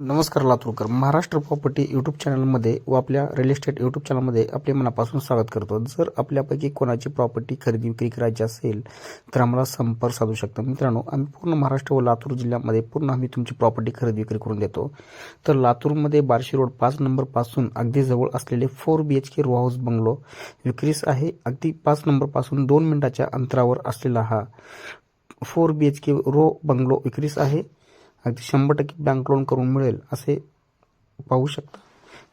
नमस्कार Laturkar. Maharashtra property YouTube चॅनलमध्ये व आपल्या रिअल इस्टेट यूट्यूब चॅनलमध्ये आपले मनापासून स्वागत करतो. जर आपल्यापैकी कोणाची प्रॉपर्टी खरेदी विक्री करायची असेल तर आम्हाला संपर्क साधू शकता. मित्रांनो आम्ही पूर्ण महाराष्ट्र व लातूर जिल्ह्यामध्ये पूर्ण आम्ही तुमची प्रॉपर्टी खरेदी विक्री करून देतो. तर लातूरमध्ये बार्शी रोड पाच नंबरपासून अगदी जवळ असलेले four B H K row house bungalow विक्रीस आहे. अगदी पाच नंबरपासून दोन मिनिटाच्या अंतरावर असलेला हा four B H K row bungalow विक्रीस आहे. अगदी शंभर टक्के बँक लोन करून मिळेल असे पाहू शकता.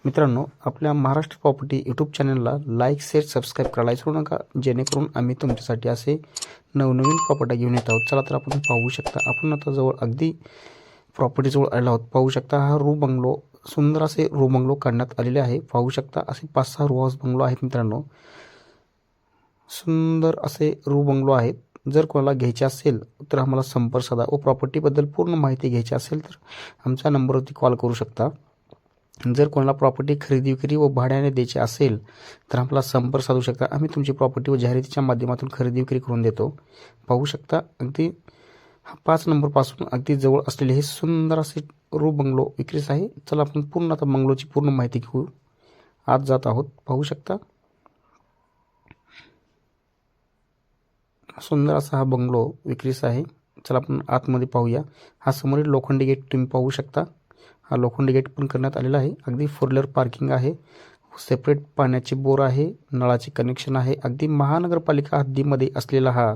मित्रांनो आपल्या महाराष्ट्र प्रॉपर्टी यूट्यूब चॅनलला लाईक शेअर सबस्क्राईब करायला विसरू नका. जेणेकरून आम्ही तुमच्यासाठी असे नवनवीन प्रॉपर्टी घेऊन येत आहोत. चला तर आपण पाहू शकता. आपण आता जवळ अगदी प्रॉपर्टीजवळ आलो आहोत. पाहू शकता हा रू बंगलो सुंदर असे रू बंगलो काढण्यात आलेले आहे. पाहू शकता असे पाच सहा रू हाऊस बंगलो आहेत मित्रांनो. सुंदर असे रू बंगलो आहेत. जर कोणाला घ्यायचे असेल तर आम्हाला संपर्क साधा. व प्रॉपर्टीबद्दल पूर्ण माहिती घ्यायची असेल तर आमच्या नंबरवरती कॉल करू शकता. जर कोणाला प्रॉपर्टी खरेदी विक्री व भाड्याने द्यायची असेल तर आम्हाला संपर्क साधू शकता. आम्ही तुमची प्रॉपर्टी व जाहिरातीच्या माध्यमातून खरेदी विक्री करून देतो. पाहू शकता अगदी हा पाच नंबरपासून अगदी जवळ असलेले हे सुंदर असे रू बंगलो विक्रीस आहे. चला आपण पूर्ण आता बंगलोची पूर्ण माहिती घेऊ. आज जात आहोत. पाहू शकता. सुंदर असा हा बंगलो विक्रीस आहे. चला आपण आतमध्ये पाहूया. हा समोरील लोखंडी गेट तुम्ही पाहू शकता. हा लोखंडी गेट पण करण्यात आलेला आहे. अगदी फोर व्हीलर पार्किंग आहे. सेपरेट पाण्याचे बोर आहे. नळाचे कनेक्शन आहे. अगदी महानगरपालिका हद्दीमध्ये असलेला हा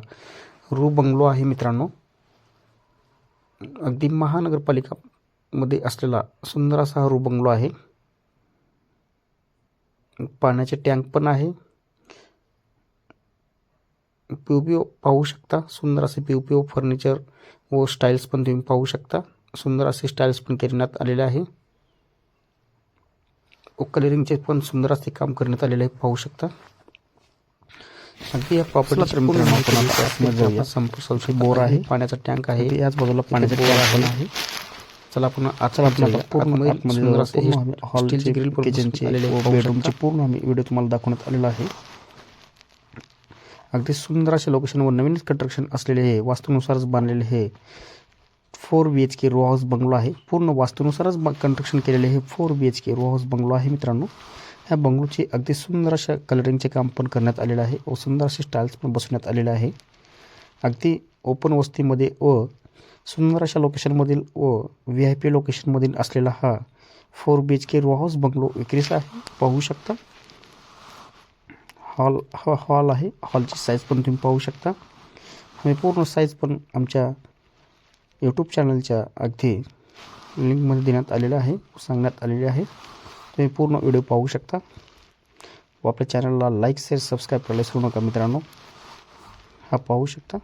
रू बंगलो आहे मित्रांनो. अगदी महानगरपालिका मध्ये असलेला सुंदर असा हा रू बंगलो आहे. पाण्याचे टँक पण आहे. पी ओ पी पाहू शकता. सुंदर असे P O P O furniture व स्टाईल्स पण तुम्ही पाहू शकता. सुंदर असे स्टाईल्स पण करण्यात आलेले आहे. व कलरिंगचे पण सुंदर असे काम करण्यात आलेले आहे. पाहू शकता. अगदी या प्रॉपर्टी संपर्क बोर आहे. पाण्याचा टँक आहे. याच बाजूला पाण्याचा टँक आहे. चला आपण आपण पूर्ण हॉलची ग्रिल किचनची बेडरूमची पूर्ण आम्ही व्हिडिओ तुम्हाला दाखवण्यात आलेला आहे. अगदी सुंदर अशा लोकेशनवर नवीन कंस्ट्रक्शन असलेले हे वास्तूनुसारच बांधलेले हे four B H K row house bungalow आहे. पूर्ण वास्तूनुसारच कंस्ट्रक्शन केलेले हे four B H K row house bungalow आहे मित्रांनो. ह्या बंगलोचे अगदी सुंदर अशा कलरिंगचे काम पण करण्यात आलेलं आहे व सुंदर असे स्टाईल्स पण बसवण्यात आलेले आहे. अगदी ओपन वस्तीमध्ये व सुंदर अशा लोकेशनमधील व व्ही आय पी लोकेशनमधील असलेला हा four B H K row house bungalow विक्रीस आहे. पाहू शकता. हॉल हा हॉल आहे. हॉलची साईज पण तुम्ही पाहू शकता. आम्ही पूर्ण साईज पण आमच्या यूट्यूब चॅनलच्या अगदी लिंकमध्ये देण्यात आलेलं आहे सांगण्यात आलेले आहे. तुम्ही पूर्ण व्हिडिओ पाहू शकता. व आपल्या चॅनलला लाईक शेअर सबस्क्राईब करायला विसरू नका मित्रांनो. हा पाहू शकता.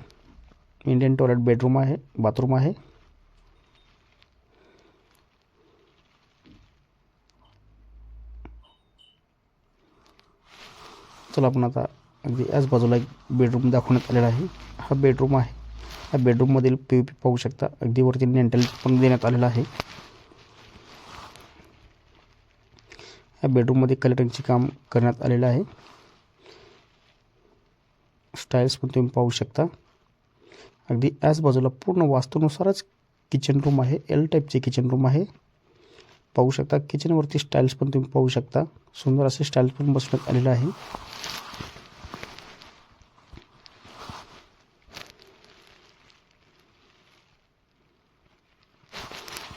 इंडियन टॉयलेट बेडरूम आहे बाथरूम आहे. चला आपण आता अगदी याच बाजूला एक बेडरूम दाखवण्यात आलेला आहे. हा बेडरूम आहे. ह्या बेडरूममधील पी पी पाहू शकता. अगदी वरती नेंटल पण देण्यात आलेला आहे. ह्या बेडरूममध्ये कलरिंगचे काम करण्यात आलेलं आहे. स्टाईल्स पण तुम्ही पाहू शकता. अगदी याच बाजूला पूर्ण वास्तूनुसारच किचन रूम आहे. एल टाईपचे किचन रूम आहे. पाहू शकता किचनवरती स्टाईल्स पण तुम्ही पाहू शकता. सुंदर असे स्टाईल्स पण बसवण्यात आलेले आहे.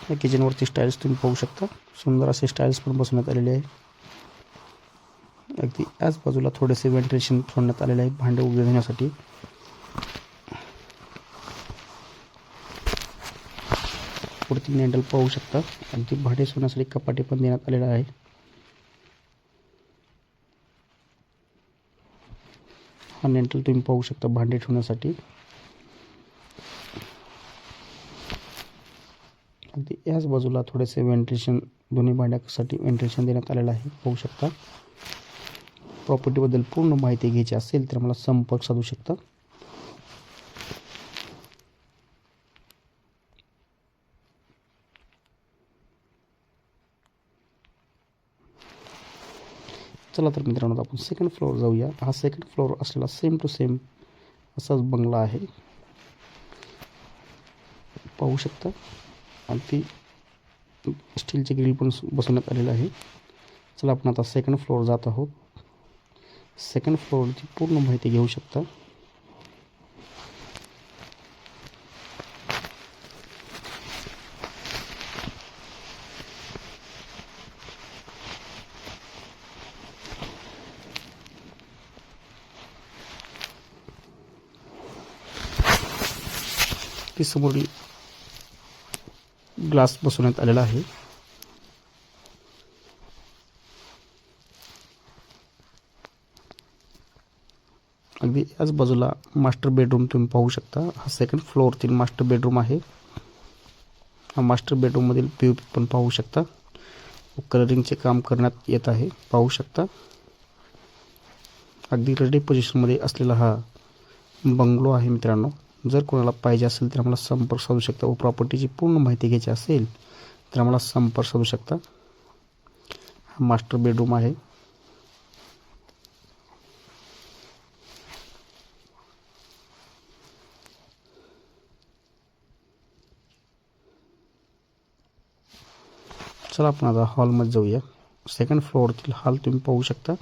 या किचनवरती स्टाईल्स तुम्ही पाहू शकता. सुंदर असे स्टाईल्स पण बसवण्यात आलेले आहे. अगदी याच बाजूला थोडेसे व्हेंटिलेशन सोडण्यात आलेले आहे. भांडे उभे राहण्यासाठी वरती नॅन्डल पाहू शकता. अगदी भांडे सोडण्यासाठी कपाटे पण देण्यात आलेला आहे. हा नेंटल तुम्ही पाहू शकता भांडे ठेवण्यासाठी. अगदी याच बाजूला थोडेसे व्हेंटिलेशन दोन्ही भांड्यासाठी व्हेंटिलेशन देण्यात आलेलं आहे. पाहू शकता. प्रॉपर्टीबद्दल पूर्ण माहिती घ्यायची असेल तर मला संपर्क साधू शकता. चला तर मित्रांनो आपण सेकंड फ्लोअर जाऊया. हा सेकंड फ्लोअर असलेला सेम टू सेम असाच बंगला आहे. पाहू शकता. अगदी स्टीलचे ग्रिल पण बसवण्यात आलेलं आहे. चला आपण आता सेकंड फ्लोअर जात आहोत. सेकंड फ्लोअरची पूर्ण माहिती घेऊ शकता. ती ग्लास बसवण्यात आलेला आहे. अगदी याच बाजूला मास्टर बेडरूम तुम्ही पाहू शकता. हा सेकंड फ्लोअरतील मास्टर बेडरूम आहे. हा मास्टर बेडरूममधील पी पण पाहू शकता. कलरिंगचे काम करण्यात येत आहे. पाहू शकता. अगदी रेडी पोझिशनमध्ये असलेला हा बंगलो आहे मित्रांनो. जर कोणाला पाहिजे असेल तर आम्हाला संपर्क साधू शकता व प्रॉपर्टीची पूर्ण माहिती घ्यायची असेल तर आम्हाला संपर्क साधू शकता. हा मास्टर बेडरूम आहे. चला आपण आता हॉलमध्ये जाऊया. सेकंड फ्लोअरतील हॉल तुम्ही पाहू शकता.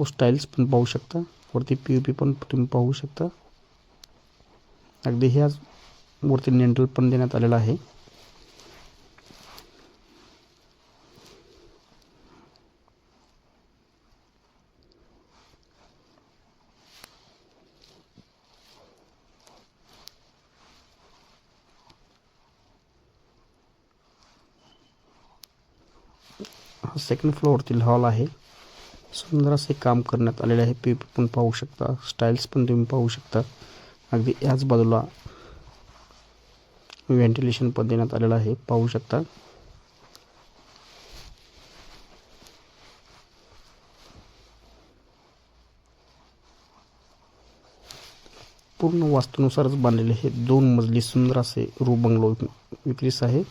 व स्टाईल्स पण पाहू शकता, वरती पी यू पी तुम्ही पाहू शकता. अगदी ह्याच वरती नेंटल पण देण्यात आलेला आहे. हा सेकंड फ्लोअरतील हॉल आहे. सुंदर असे काम करण्यात आलेले आहे. पेपर पण पाहू शकता. स्टाईल्स पण तुम्ही पाहू शकता. अगदी याच बाजूला व्हेंटिलेशन पण देण्यात आलेलं आहे. पाहू शकता. पूर्ण वास्तूनुसारच बांधलेले हे दोन मजली सुंदर असे रू बंगलो विक्रीस आहे.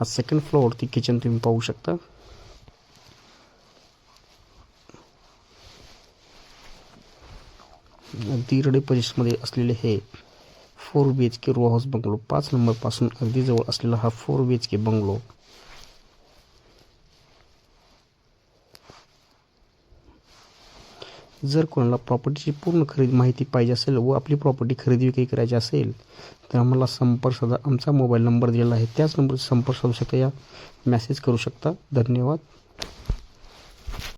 हा सेकंड फ्लोअरवरती किचन तुम्ही पाहू शकता. अगदी रेडी असलेले हे four B H K row house bungalow पाच नंबरपासून अगदी जवळ असलेला हा four B H K bungalow. जर कोणाला प्रॉपर्टीची पूर्ण खरेदी माहिती पाहिजे असेल व आपली प्रॉपर्टी खरेदी विक्री करायची असेल तर आम्हाला संपर्क साधा. आमचा मोबाईल नंबर दिलेला आहे. त्याच नंबरवर संपर्क साधू शकता या. मॅसेज करू शकता. धन्यवाद.